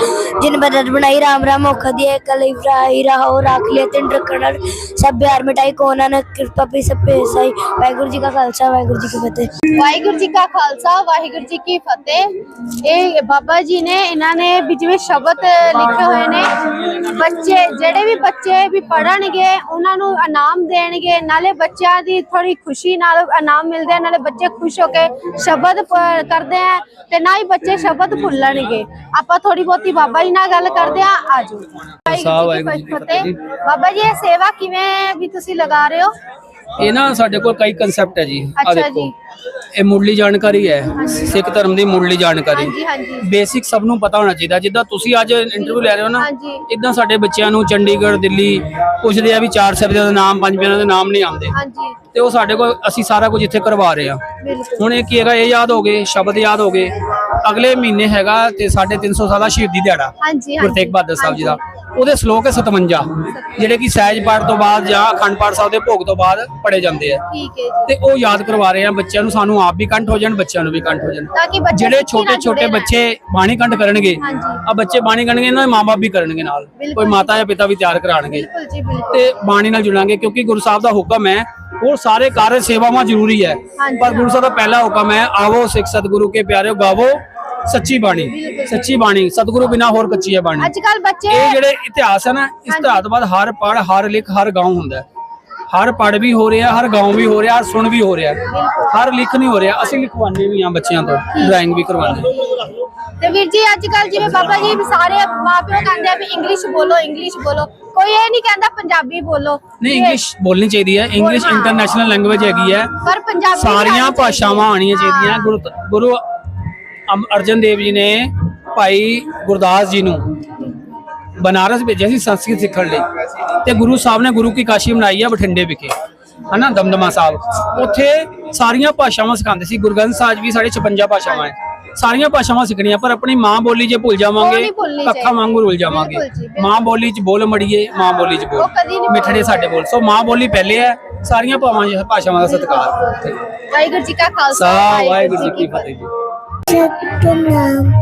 Oh! जिन ਬਣਾਈ, ਰਾਮ ਰਾਮ राम मुख दिए कल इब्राही राहो राख लिया तिन रखण सब बिहार मिटाई को ਉਹਨਾਂ ਨੇ ਕਿਰਪਾ ਵੀ ਸਭ ਤੇ ਸਾਈ। ਵਾਹਿਗੁਰੂ ਜੀ ਕਾ ਖਾਲਸਾ, ਵਾਹਿਗੁਰੂ ਜੀ ਕੀ ਫਤਿਹ। ਵਾਹਿਗੁਰੂ ਜੀ ਕਾ ਖਾਲਸਾ, ਵਾਹਿਗੁਰੂ ਜੀ ਕੀ ਫਤਿਹ। ਇਹ ਬਾਬਾ ਜੀ ਨੇ, ਇਹਨਾਂ ਨੇ ਵਿੱਚ ਵਿੱਚ ਸ਼ਬਦ ਲਿਖੇ ਹੋਏ ਨੇ, ਬੱਚੇ, ਜਿਹੜੇ ਵੀ ਬੱਚੇ ਵੀ ਪੜਨਗੇ ਉਹਨਾਂ ਨੂੰ ਇਨਾਮ ਦੇਣਗੇ, ਨਾਲੇ ਬੱਚਿਆਂ ਦੀ ਥੋੜੀ ਖੁਸ਼ੀ ਨਾਲ ਇਨਾਮ ਮਿਲਦੇ ਆ, ਨਾਲੇ ਬੱਚੇ ਖੁਸ਼ ਹੋ ਕੇ ਸ਼ਬਦ ਕਰਦੇ ਆ, ਤੇ ਨਾ ਹੀ ਬੱਚੇ ਸ਼ਬਦ ਭੁੱਲਣਗੇ। ਆਪਾਂ ਥੋੜੀ ਬਹੁਤੀ ਬਾਬਾ ਜੀ ਨਾਲ ਗੱਲ ਕਰਦੇ ਆ ਆਜੋ ਬਾਬਾ ਜੀ ਇਹ ਸੇਵਾ ਕਿਵੇਂ ਵੀ ਤੁਸੀਂ ਲਗਾ ਰਹੇ ਹੋ? ਇਹ ਨਾ ਸਾਡੇ ਕੋਲ ਕਈ ਕਨਸੈਪਟ ਹੈ ਜੀ। ਆ ਦੇਖੋ। ਇਹ ਮੁੱਢਲੀ ਜਾਣਕਾਰੀ ਹੈ। ਸਿੱਖ ਧਰਮ ਦੀ ਮੁੱਢਲੀ ਜਾਣਕਾਰੀ। ਹਾਂਜੀ ਹਾਂਜੀ। ਬੇਸਿਕ ਸਭ ਨੂੰ ਪਤਾ ਹੋਣਾ ਚਾਹੀਦਾ। ਜਿੱਦਾਂ ਤੁਸੀਂ ਅੱਜ ਇੰਟਰਵਿਊ ਲੈ ਰਹੇ ਹੋ ਨਾ। ਇਦਾਂ ਸਾਡੇ ਬੱਚਿਆਂ ਨੂੰ ਚੰਡੀਗੜ੍ਹ ਦਿੱਲੀ ਪੁੱਛਦੇ ਆ ਵੀ ਚਾਰ ਸਾਹਿਬਜ਼ਾਦਿਆਂ ਦਾ ਨਾਮ ਪੰਜ ਪਿਆਰਿਆਂ ਦੇ ਨਾਮ ਨਹੀਂ ਆਉਂਦੇ। ਤੇ ਉਹ ਸਾਡੇ ਕੋਲ ਅਸੀਂ ਸਾਰਾ ਕੁਝ ਇੱਥੇ ਕਰਵਾ ਰਹੇ ਆ ਹੁਣ ਇਹ ਕੀ ਹੈਗਾ? ਇਹ ਯਾਦ ਹੋ ਗਏ ਸ਼ਬਦ ਯਾਦ ਹੋ ਗਏ। ਅਗਲੇ ਮਹੀਨੇ ਹੈਗਾ ਤੇ 350 ਸਾਲਾ ਸ਼ਹੀਦੀ ਦਿਹਾੜਾ ਹਾਂਜੀ ਗੁਰੂ ਤੇਗ ਬਹਾਦਰ ਸਾਹਿਬ ਜੀ ਦਾ। ਉਹਦੇ ਸ਼ਲੋਕ ਹੈ 57 ਜਿਹੜੇ ਕਿ ਸਹਿਜ ਪਾਠ ਤੋਂ ਬਾਅਦ ਜਾਂ ਅਖੰਡ ਪਾਠ ਸਾਹਿਬ ਦੇ ਭੋਗ ਤੋਂ ਬਾਅਦ ਪੜੇ ਜਾਂਦੇ ਆ। ਠੀਕ ਹੈ ਜੀ। ਤੇ ਉਹ ਯਾਦ ਕਰਵਾ ਰਹੇ ਆ ਬੱਚਿਆਂ ਨੂੰ ਸਾਨੂੰ ਆਪ ਵੀ ਕੰਠ ਹੋ ਜਾਣ ਬੱਚਿਆਂ ਨੂੰ ਵੀ ਕੰਠ ਹੋ ਜਾਣ। ਜਿਹੜੇ ਛੋਟੇ ਛੋਟੇ ਬੱਚੇ ਬਾਣੀ ਕੰਠ ਕਰਨਗੇ। ਆ ਬੱਚੇ ਬਾਣੀ ਕਰਨਗੇ ਇਹਨਾਂ ਦੇ ਮਾਪੇ ਵੀ ਕਰਨਗੇ ਨਾਲ। ਕੋਈ ਮਾਤਾ ਜਾਂ ਪਿਤਾ ਵੀ ਤਿਆਰ ਕਰਾਣਗੇ ਤੇ ਬਾਣੀ ਨਾਲ ਜੁੜਾਂਗੇ ਕਿਉਂਕਿ ਗੁਰੂ ਸਾਹਿਬ ਦਾ ਹੁਕਮ ਹੈ ਉਹ ਸਾਰੇ ਕਾਰਜ ਸੇਵਾਵਾਂ ਜ਼ਰੂਰੀ ਹੈ। ਪਰ ਗੁਰੂ ਸਾਹਿਬ ਦਾ ਪਹਿਲਾ ਹੁਕਮ ਹੈ ਆਵੋ ਸਿੱਖ ਸਤਿਗੁਰੂ ਕੇ ਪਿਆਰਿਓ ਗਾਵੋ ਸੱਚੀ ਬਾਣੀ ਸੱਚੀ ਬਾਣੀ ਸਤਿਗੁਰੂ ਬਿਨਾ ਹੋਰ ਕੱਚੀ ਹੈ ਬਾਣੀ। ਅੱਜ ਕੱਲ ਬੱਚੇ ਇਹ ਜਿਹੜੇ ਇਤਿਹਾਸ ਹੈ ਨਾ ਇਸ ਇਤਿਹਾਸ ਤੋਂ ਬਾਅਦ ਹਰ ਪੜ ਹਰ ਲਿਖ ਹਰ ਗਾਉਂ ਹੁੰਦਾ। ਹਰ ਪੜ ਵੀ ਹੋ ਰਿਹਾ ਹਰ ਗਾਉਂ ਵੀ ਹੋ ਰਿਹਾ ਹਰ ਸੁਣ ਵੀ ਹੋ ਰਿਹਾ। ਹਰ ਲਿਖ ਨਹੀਂ ਹੋ ਰਿਹਾ ਅਸੀਂ ਲਿਖਵਾਉਂਦੇ ਵੀ ਆ ਬੱਚਿਆਂ ਤੋਂ ਡਰਾਇੰਗ ਵੀ ਕਰਵਾਉਂਦੇ ਤੇ ਵੀਰ ਜੀ ਅੱਜ ਕੱਲ ਜਿਵੇਂ ਬਾਬਾ ਜੀ ਸਾਰੇ ਮਾਪਿਓ ਕਹਿੰਦੇ ਆ ਵੀ ਇੰਗਲਿਸ਼ ਬੋਲੋ ਇੰਗਲਿਸ਼ ਬੋਲੋ। ਕੋਈ ਇਹ ਨਹੀਂ ਕਹਿੰਦਾ ਪੰਜਾਬੀ ਬੋਲੋ। ਨਹੀਂ ਇੰਗਲਿਸ਼ ਬੋਲਣੀ ਚਾਹੀਦੀ ਹੈ। ਇੰਗਲਿਸ਼। ਇੰਟਰਨੈਸ਼ਨਲ ਲੈਂਗੁਏਜ ਹੈਗੀ ਹੈ। ਪਰ ਪੰਜਾਬੀ ਸਾਰੀਆਂ ਭਾਸ਼ਾਵਾਂ ਆਉਣੀਆਂ। ਚਾਹੀਦੀਆਂ। ਗੁਰੂ ਗੁਰੂ ਅਰਜਨ ਦੇਵ ਜੀ ਨੇ ਭਾਈ ਗੁਰਦਾਸ ਜੀ ਨੂੰ ਬਨਾਰਸ ਭੇਜਿਆ ਸੀ ਸੰਸਕ੍ਰਿਤ ਸਿੱਖਣ ਲਈ। ਤੇ ਗੁਰੂ ਸਾਹਿਬ ਨੇ ਗੁਰੂ ਕੀ ਕਾਸ਼ੀ ਬਣਾਈ ਹੈ ਬਠਿੰਡੇ ਵਿਖੇ ਹਨਾ ਦਮਦਮਾ ਸਾਹਿਬ। ਉੱਥੇ ਸਾਰੀਆਂ ਭਾਸ਼ਾਵਾਂ ਸਿਖਾਉਂਦੇ ਸੀ। ਗੁਰਗੰਥ ਸਾਹਿਬ ਵੀ ਸਾਡੇ 56 ਭਾਸ਼ਾਵਾਂ ਹੈ। ਸਾਰੀਆਂ ਭਾਸ਼ਾਵਾਂ ਸਿੱਖਣੀਆਂ ਪਰ ਆਪਣੀ ਮਾਂ ਬੋਲੀ ਜੇ ਭੁੱਲ ਜਾਵਾਂਗੇ ਅੱਖਾਂ। ਵਾਂਗੂ ਰੁੱਲ ਜਾਵਾਂਗੇ। ਮਾਂ ਬੋਲੀ ਚ ਬੋਲ ਮੜੀਏ ਮਾਂ ਬੋਲੀ ਚ ਬੋਲ। ਮਿੱਠੜੇ ਸਾਡੇ ਬੋਲ। ਸੋ ਮਾਂ ਬੋਲੀ ਪਹਿਲੇ ਹੈ ਸਾਰੀਆਂ ਭਾਵਾਂ ਭਾਸ਼ਾਵਾਂ ਦਾ ਸਤਿਕਾਰ। ਵਾਹਿਗੁਰੂ ਜੀ ਕਾ ਖਾਲਸਾ ਵਾਹਿਗੁਰੂ ਜੀ ਕੀ ਫਤਿਹ। Chapman,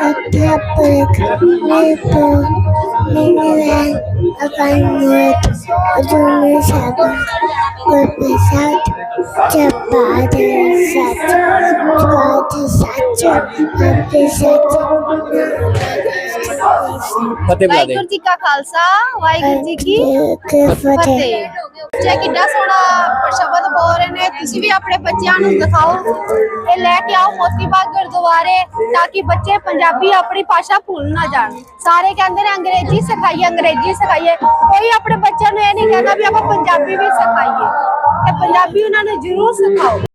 a public, maple, maybe then a fine wood, a junior shepherd, would be set, ਫਤਿਹ ਬੁਲਾ ਦੇ। ਵਾਹਿਗੁਰੂ ਜੀ ਕਾ ਖਾਲਸਾ ਵਾਹਿਗੁਰੂ ਜੀ ਕੀ ਫਤਿਹ। ਬੱਚੇ ਕਿੰਨਾ ਸੋਹਣਾ ਸ਼ਬਦ ਬੋਲ ਰਹੇ ਨੇ ਤੁਸੀਂ ਵੀ ਆਪਣੇ ਬੱਚਿਆਂ ਨੂੰ ਦਿਖਾਓ ਇਹ ਲੈ ਕੇ ਆਓ ਮੋਤੀ ਬਾਗ ਗੁਰਦੁਆਰੇ ਤਾਂ ਕਿ ਬੱਚੇ ਪੰਜਾਬੀ ਆਪਣੀ ਭਾਸ਼ਾ ਭੁੱਲ ਨਾ ਜਾਣ। ਸਾਰੇ ਕਹਿੰਦੇ ਨੇ ਅੰਗਰੇਜ਼ੀ ਸਿਖਾਈਏ ਅੰਗਰੇਜ਼ੀ ਸਿਖਾਈਏ। ਕੋਈ ਆਪਣੇ ਬੱਚਿਆਂ ਨੂੰ ਇਹ ਨਹੀਂ ਕਹਿੰਦਾ ਵੀ ਆਪਾਂ ਪੰਜਾਬੀ ਵੀ ਸਿਖਾਈਏ। ਤੇ ਪੰਜਾਬੀ ਉਹਨਾਂ ਨੂੰ ਜ਼ਰੂਰ ਸਿਖਾਓ।